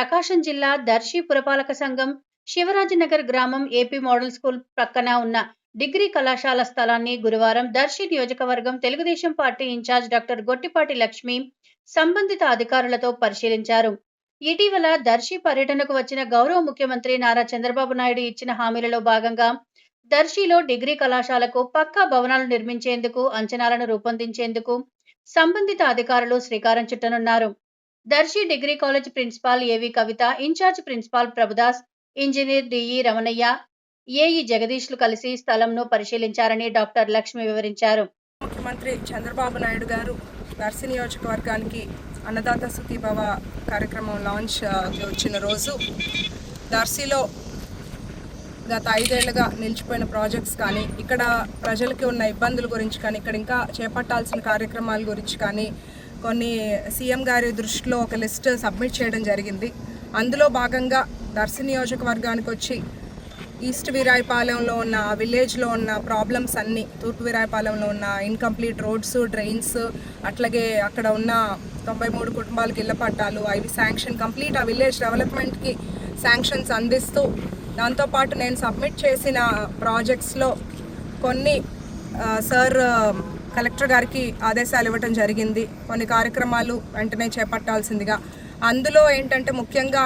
ప్రకాశం జిల్లా దర్శి పురపాలక సంఘం శివరాజనగర్ గ్రామం ఏపీ మోడల్ స్కూల్ ప్రక్కన ఉన్న డిగ్రీ కళాశాల స్థలాన్ని గురువారం దర్శి నియోజకవర్గం Telugu Desam party in charge doctor Gottipati Lakshmi సంబంధిత అధికారులతో పరిశీలించారు. ఇటీవల దర్శి పర్యటనకు వచ్చిన గౌరవ ముఖ్యమంత్రి నారా చంద్రబాబు నాయుడు ఇచ్చిన హామీలలో భాగంగా దర్శిలో డిగ్రీ కళాశాలకు పక్కా భవనాలు నిర్మించేందుకు అంచనాలను రూపొందించేందుకు సంబంధిత అధికారులు శ్రీకారం చుట్టనున్నారు. Darsi degree college principal A V Kavitha in charge principal Prabhudas engineer DE Ramanaiah AE జగదీష్లు కలిసి స్థలంను పరిశీలించారని డాక్టర్ లక్ష్మి వివరించారు. ముఖ్యమంత్రి చంద్రబాబు నాయుడు గారు దర్శి నియోజకవర్గానికి అన్నదాత సుఖీభవ కార్యక్రమం లాంచ్ వచ్చిన రోజు దర్శిలో గత ఐదేళ్ళుగా నిలిచిపోయిన ప్రాజెక్ట్స్ కానీ ఇక్కడ ప్రజలకి ఉన్న ఇబ్బందుల గురించి కానీ ఇక్కడ ఇంకా చేపట్టాల్సిన కార్యక్రమాల గురించి కానీ కొన్ని సీఎం గారి దృష్టిలో ఒక లిస్ట్ సబ్మిట్ చేయడం జరిగింది. అందులో భాగంగా దర్శి నియోజకవర్గానికి వచ్చి ఈస్ట్ వీరాయపాలెంలో ఉన్న విలేజ్లో ఉన్న ప్రాబ్లమ్స్ అన్నీ తూర్పు వీరాయపాలెంలో ఉన్న ఇన్కంప్లీట్ రోడ్స్ డ్రైన్స్ అట్లాగే అక్కడ ఉన్న తొంభై మూడు కుటుంబాలకు ఇళ్ళ పట్టాలు అవి శాంక్షన్ కంప్లీట్ ఆ విలేజ్ డెవలప్మెంట్కి శాంక్షన్స్ అందిస్తూ దాంతోపాటు నేను సబ్మిట్ చేసిన ప్రాజెక్ట్స్లో కొన్ని సార్ కలెక్టర్ గారికి ఆదేశాలు ఇవ్వటం జరిగింది. కొన్ని కార్యక్రమాలు వెంటనే చేపట్టాల్సిందిగా. అందులో ఏంటంటే ముఖ్యంగా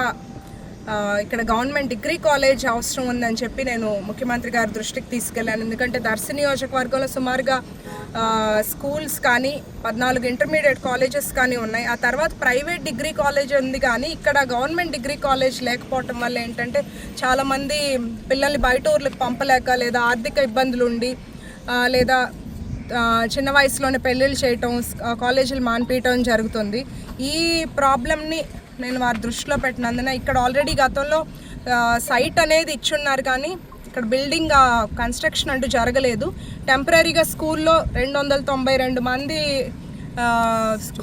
ఇక్కడ గవర్నమెంట్ డిగ్రీ కాలేజ్ అవసరం ఉందని చెప్పి నేను ముఖ్యమంత్రి గారి దృష్టికి తీసుకెళ్ళాను. ఎందుకంటే దర్శి నియోజకవర్గంలో సుమారుగా స్కూల్స్ కానీ పద్నాలుగు ఇంటర్మీడియట్ కాలేజెస్ కానీ ఉన్నాయి. ఆ తర్వాత ప్రైవేట్ డిగ్రీ కాలేజ్ ఉంది కానీ ఇక్కడ గవర్నమెంట్ డిగ్రీ కాలేజ్ లేకపోవటం వల్ల ఏంటంటే చాలామంది పిల్లల్ని బయట ఊర్లకు పంపలేక లేదా ఆర్థిక ఇబ్బందులు ఉండి లేదా చిన్న వయసులోనే పెళ్ళిళ్ళు చేయటం కాలేజీలు మాన్పించడం జరుగుతుంది. ఈ ప్రాబ్లమ్ని నేను వారి దృష్టిలో పెట్టినందున ఇక్కడ ఆల్రెడీ గతంలో సైట్ అనేది ఇచ్చున్నారు కానీ ఇక్కడ బిల్డింగ్ కన్స్ట్రక్షన్ అంటూ జరగలేదు. టెంపరీగా స్కూల్లో రెండు వందల తొంభై రెండు మంది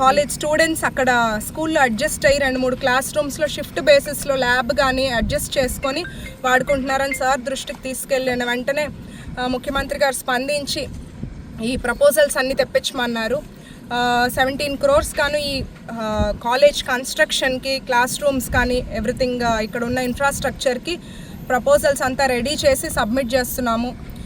కాలేజ్ స్టూడెంట్స్ అక్కడ స్కూల్లో అడ్జస్ట్ అయ్యి రెండు మూడు క్లాస్ రూమ్స్లో షిఫ్ట్ బేసిస్లో ల్యాబ్ కానీ అడ్జస్ట్ చేసుకొని వాడుకుంటున్నారని సార్ దృష్టికి తీసుకెళ్ళిన వెంటనే ముఖ్యమంత్రి గారు స్పందించి ఈ ప్రపోజల్స్ అన్నీ తెప్పించమన్నారు. సెవెంటీన్ క్రోర్స్ కాను ఈ కాలేజ్ కన్స్ట్రక్షన్కి క్లాస్ రూమ్స్ కానీ ఎవ్రీథింగ్ ఇక్కడ ఉన్న ఇన్ఫ్రాస్ట్రక్చర్కి ప్రపోజల్స్ అంతా రెడీ చేసి సబ్మిట్ చేస్తున్నాము.